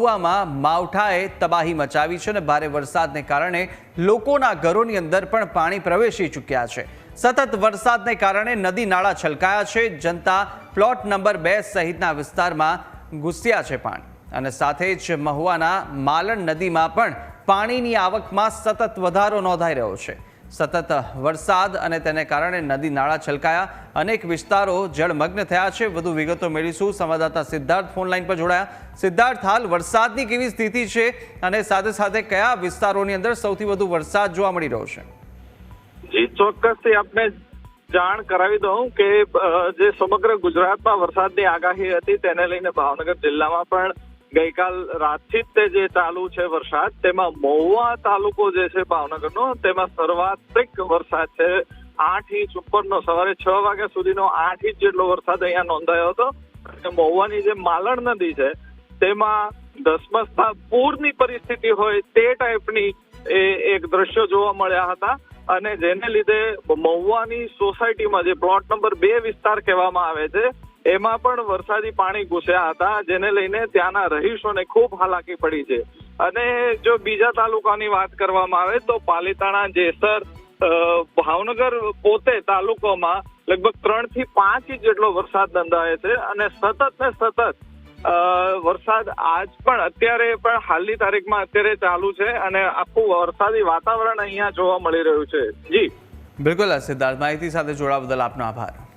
મહુવામાં માવઠાએ તબાહી મચાવી છે અને ભારે વરસાદને કારણે લોકોના ઘરોની અંદર પણ પાણી પ્રવેશી ચૂક્યા છે. સતત વરસાદને કારણે નદી નાળા છલકાયા છે. જનતા પ્લોટ નંબર બે સહિતના વિસ્તારમાં ઘૂસ્યા છે પાણી. અને સાથે જ મહુવાના માલણ નદીમાં પણ પાણીની આવકમાં સતત વધારો નોંધાઈ રહ્યો છે. સતત વરસાદ અને તેને કારણે નદી નાળા છલકાયા. અનેક વિસ્તારો જળમગ્ન થયા છે. વધુ વિગતો મેળવીશું. સંવાદદાતા સિદ્ધાર્થ ફોન લાઈન પર જોડાયા. સિદ્ધાર્થ, હાલ વરસાદની કેવી સ્થિતિ છે અને સાથે સાથે કયા વિસ્તારોની અંદર સૌથી વધુ વરસાદ જોવા મળી રહ્યો છે? જી, ચોક્કસથી આપને જાણ કરાવી દઉં કે જે સમગ્ર ગુજરાતમાં વરસાદની આગાહી હતી તેને લઈને ભાવનગર જિલ્લામાં પણ ગઈકાલ રાતથી જ તે જે ચાલુ છે વરસાદ, તેમાં મહુવા તાલુકો જે છે ભાવનગરનો, તેમાં સર્વાત્રિક વરસાદ છે. આઠ ઇંચ ઉપરનો, સવારે છ વાગ્યા સુધીનો આઠ ઇંચ જેટલો વરસાદ અહીંયા નોંધાયો હતો. અને મહુવાની જે માલણ નદી છે, તેમાં ધસમસતા પૂરની પરિસ્થિતિ હોય તે ટાઈપની એ એક દ્રશ્યો જોવા મળ્યા હતા. અને જેને લીધે મહુવાની સોસાયટીમાં જે પ્લોટ નંબર બે વિસ્તાર કહેવામાં આવે છે એમાં પણ વરસાદી પાણી ઘૂસ્યા હતા, જેને લઈને ત્યાંના રહીશોને ખૂબ હાલાકી પડી છે. અને જો બીજા તાલુકાની વાત કરવામાં આવે તો પાલીતાણા, જેસર ભાવનગર પોતે તાલુકામાં લગભગ ત્રણથી પાંચ ઇંચ જેટલો વરસાદ નોંધાય છે અને સતત ને સતત વરસાદ આજ પણ અત્યારે પણ હાલની તારીખમાં અત્યારે ચાલુ છે અને આખું વરસાદી વાતાવરણ અહીંયા જોવા મળી રહ્યું છે. જી. બિલકુલ સિદ્ધાર્થ માહિતી સાથે જોડાવા બદલ આપનો આભાર.